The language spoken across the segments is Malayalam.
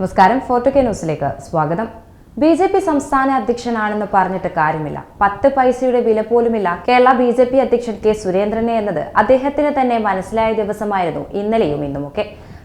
നമസ്കാരം ഫോർട്ടോ കെ ന്യൂസിലേക്ക് സ്വാഗതം. ബി ജെ പി സംസ്ഥാന അധ്യക്ഷനാണെന്ന് പറഞ്ഞിട്ട് കാര്യമില്ല. പത്ത് പൈസയുടെ വില പോലുമില്ല. കേരള ബി ജെ പി അധ്യക്ഷൻ കെ സുരേന്ദ്രനെ എന്നത് അദ്ദേഹത്തിന് തന്നെ മനസ്സിലായ ദിവസമായിരുന്നു ഇന്നലെയും ഇന്നുമൊക്കെ.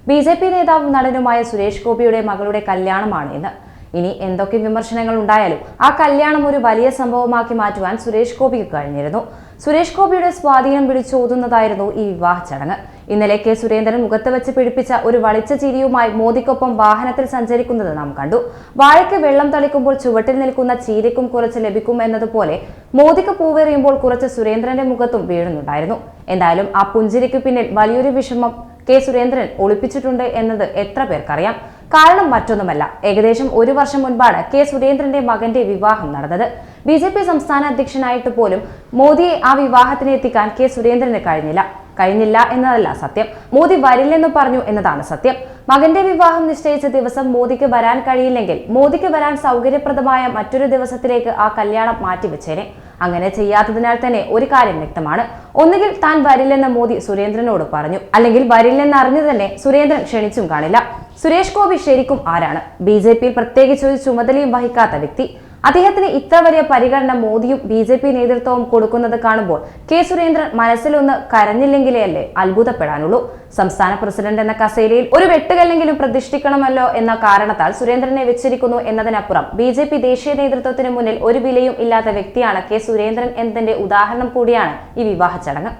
ബി ജെ പി നേതാവും നടനുമായ സുരേഷ് ഗോപിയുടെ മകളുടെ കല്യാണമാണ് ഇന്ന്. ഇനി എന്തൊക്കെ വിമർശനങ്ങൾ ഉണ്ടായാലും ആ കല്യാണം ഒരു വലിയ സംഭവമാക്കി മാറ്റുവാൻ സുരേഷ് ഗോപിക്ക് കഴിഞ്ഞിരുന്നു. സുരേഷ് ഗോപിയുടെ സ്വാധീനം വിളിച്ചോതുന്നതായിരുന്നു ഈ വിവാഹ ചടങ്ങ്. ഇന്നലെ കെ സുരേന്ദ്രൻ മുഖത്ത് വെച്ച് പിടിപ്പിച്ച ഒരു വളിച്ച ചിരിയുമായി മോദിക്കൊപ്പം വാഹനത്തിൽ സഞ്ചരിക്കുന്നത് നാം കണ്ടു. വാഴയ്ക്ക് വെള്ളം തളിക്കുമ്പോൾ ചുവട്ടിൽ നിൽക്കുന്ന ചീരയ്ക്കും കുറച്ച് ലഭിക്കും എന്നതുപോലെ മോദിക്ക് പൂവെറിയുമ്പോൾ കുറച്ച് സുരേന്ദ്രന്റെ മുഖത്തും വീഴുന്നുണ്ടായിരുന്നു. എന്തായാലും ആ പുഞ്ചിരിക്ക് പിന്നിൽ വലിയൊരു വിഷമം കെ സുരേന്ദ്രൻ ഒളിപ്പിച്ചിട്ടുണ്ട് എന്നത് എത്ര പേർക്കറിയാം. കാരണം മറ്റൊന്നുമല്ല. ഏകദേശം ഒരു വർഷം മുൻപാണ് കെ സുരേന്ദ്രന്റെ മകന്റെ വിവാഹം നടന്നത്. ബി ജെ പി സംസ്ഥാന അധ്യക്ഷനായിട്ട് പോലും മോദിയെ ആ വിവാഹത്തിന് എത്തിക്കാൻ കെ സുരേന്ദ്രന് കഴിഞ്ഞില്ല. കഴിഞ്ഞില്ല എന്നതല്ല സത്യം. മോദി വരില്ലെന്ന് പറഞ്ഞു എന്നതാണ് സത്യം. മകന്റെ വിവാഹം നിശ്ചയിച്ച ദിവസം മോദിക്ക് വരാൻ കഴിയില്ലെങ്കിൽ മോദിക്ക് വരാൻ സൗകര്യപ്രദമായ മറ്റൊരു ദിവസത്തിലേക്ക് ആ കല്യാണം മാറ്റിവെച്ചേനെ. അങ്ങനെ ചെയ്യാത്തതിനാൽ തന്നെ ഒരു കാര്യം വ്യക്തമാണ്. ഒന്നുകിൽ താൻ വരില്ലെന്ന് മോദി സുരേന്ദ്രനോട് പറഞ്ഞു. അല്ലെങ്കിൽ വരില്ലെന്ന് അറിഞ്ഞു തന്നെ സുരേന്ദ്രൻ ക്ഷണിച്ചും കാണില്ല. സുരേഷ് ഗോപി ശരിക്കും ആരാണ്? ബി ജെ പിയിൽ പ്രത്യേകിച്ച് ഒരു ചുമതലയും വഹിക്കാത്ത വ്യക്തി. അദ്ദേഹത്തിന് ഇത്ര വലിയ പരിഗണന മോദിയും ബി ജെ പി നേതൃത്വവും കൊടുക്കുന്നത് കാണുമ്പോൾ കെ സുരേന്ദ്രൻ മനസ്സിലൊന്ന് കരഞ്ഞില്ലെങ്കിലേ അല്ലേ അത്ഭുതപ്പെടാനുള്ളൂ. സംസ്ഥാന പ്രസിഡന്റ് എന്ന കസേരയിൽ ഒരു വെട്ടുകല്ലെങ്കിലും പ്രതിഷ്ഠിക്കണമല്ലോ എന്ന കാരണത്താൽ സുരേന്ദ്രനെ വെച്ചിരിക്കുന്നു എന്നതിനപ്പുറം ബി ജെ പി ദേശീയ നേതൃത്വത്തിന് മുന്നിൽ ഒരു വിലയും ഇല്ലാത്ത വ്യക്തിയാണ് കെ സുരേന്ദ്രൻ എന്നതിന്റെ ഉദാഹരണം കൂടിയാണ് ഈ വിവാഹ ചടങ്ങ്.